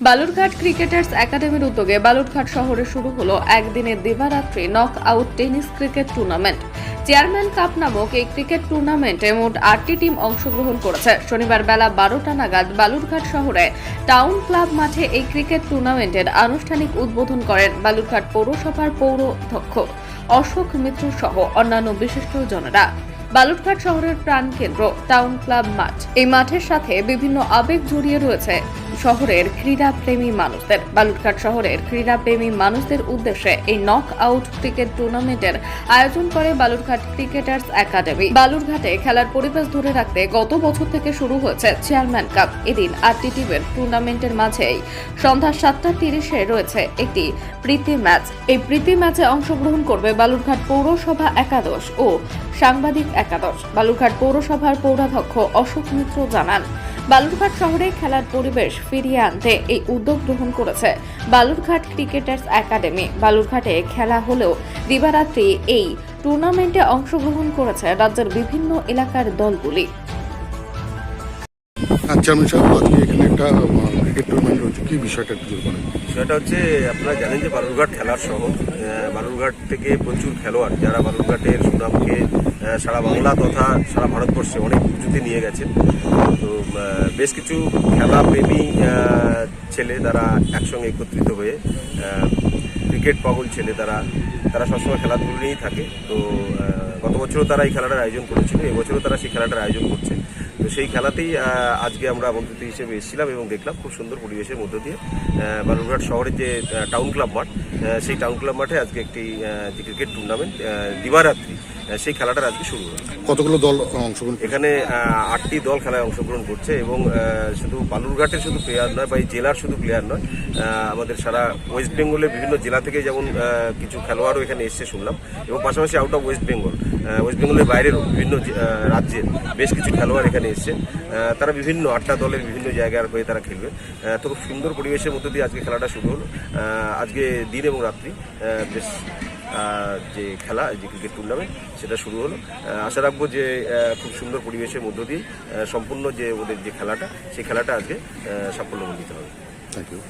Balurghat cricketers একাডেমির উদ্যোগে বালুরঘাট শহরে শুরু হলো একদিনের দিবারাত্রি knockout tennis cricket tournament. Chairman cup নামক এই ক্রিকেট টুর্নামেন্টে মোট আটটি টিম অংশগ্রহণ করেছে। শনিবার বেলা বারোটা নাগাদ বালুরঘাট শহরে টাউন ক্লাব মাঠে এই ক্রিকেট টুর্নামেন্টের আনুষ্ঠানিক উদ্বোধন করেন বালুরঘাট পৌরসভার পৌরধ্যক্ষ অশোক মিত্র সহ অন্যান্য বিশিষ্টজনেরা। বালুরঘাট শহরের প্রাণকেন্দ্র টাউন ক্লাব মাঠ। এই মাঠের সাথে বিভিন্ন আবেগ জড়িয়ে রয়েছে শহরের ক্রীড়াপ্রেমী মানুষদের। বালুরঘাট শহরের ক্রীড়াপ্রেমী মানুষদের উদ্দেশ্যে এই নক আউট ক্রিকেট টুর্নামেন্টের আয়োজন করে বালুরঘাট ক্রিকেটার্স একাডেমি বালুরঘাটে খেলার পরিবেশ ধরে রাখতে গত বছর থেকে শুরু হয়েছে চেয়ারম্যান কাপ এদিন আটটি টিমের টুর্নামেন্টের মাঝেই সন্ধ্যা সাতটা তিরিশে রয়েছে একটি প্রীতি ম্যাচ। এই প্রীতি ম্যাচে অংশগ্রহণ করবে বালুরঘাট পৌরসভা একাদশ ও সাংবাদিক একাদশ। বালুরঘাট পৌরসভার পৌরাধ্যক্ষ অশোক মিত্র জানান বালুরঘাট শহরে খেলার পরিবেশ ফিরিয়ে আনতে এই উদ্যোগ গ্রহণ করেছে বালুরঘাট ক্রিকেটার্স একাডেমি। বালুরঘাটে খেলা হলেও দিবারাত্রি এই টুর্নামেন্টে অংশগ্রহণ করেছে রাজ্যের বিভিন্ন এলাকার দলগুলি। আচ্ছা আমি সাহেব আজকে এখানে একটা ক্রিকেট টুর্নামেন্ট হচ্ছে কি বিষয়টা একটু বলেন সেটা হচ্ছে আপনারা জানেন যে বালুরঘাট খেলার শহর বালুরঘাট থেকে প্রচুর খেলোয়াড় যারা বালুরঘাটের সুনামকে সারা বাংলা তথা সারা ভারতবর্ষে অনেক উঁচুতে নিয়ে গেছেন। তো বেশ কিছু খেলা প্রেমী ছেলে তারা একসঙ্গে একত্রিত হয়ে ক্রিকেট পাগল ছেলে তারা তারা সবসময় খেলাধুলো নিয়েই থাকে। তো গত বছরও তারা এই খেলাটার আয়োজন করেছিল, এবছরও তারা সেই খেলাটার আয়োজন করছে। তো সেই খেলাতেই আজকে আমরা আমন্ত্রিত হিসেবে এসেছিলাম এবং দেখলাম খুব সুন্দর পরিবেশের মধ্য দিয়ে বালুরঘাট শহরের যে টাউন ক্লাব মাঠ সেই টাউন ক্লাব মাঠে আজকে একটি যে ক্রিকেট টুর্নামেন্ট দিবারাত্রি। সেই খেলাটার আজকে শুরু হলো। কতগুলো দল অংশগ্রহণ এখানে আটটি দল খেলায় অংশগ্রহণ করছে এবং শুধু বালুরঘাটের শুধু প্লেয়ার নয় বা এই জেলার শুধু প্লেয়ার নয় আমাদের সারা ওয়েস্ট বেঙ্গলের বিভিন্ন জেলা থেকে যেমন কিছু খেলোয়াড়ও এখানে এসছে শুনলাম এবং পাশাপাশি out of West Bengal West বেঙ্গলের বাইরেরও বিভিন্ন রাজ্যের বেশ কিছু খেলোয়াড় এখানে এসছে। তারা বিভিন্ন আটটা দলের বিভিন্ন জায়গার হয়ে তারা খেলবে। তো খুব সুন্দর পরিবেশের মধ্যে দিয়ে আজকে খেলাটা শুরু হলো। আজকে দিন এবং রাত্রি বেশ যে খেলা, যে ক্রিকেট টুর্নামেন্ট সেটা শুরু হলো। আশা রাখব যে খুব সুন্দর পরিবেশের মধ্য দিয়ে সম্পূর্ণ যে ওদের যে খেলাটা, সেই খেলাটা আজকে সাফল্যমণ্ডিত হবে। Thank you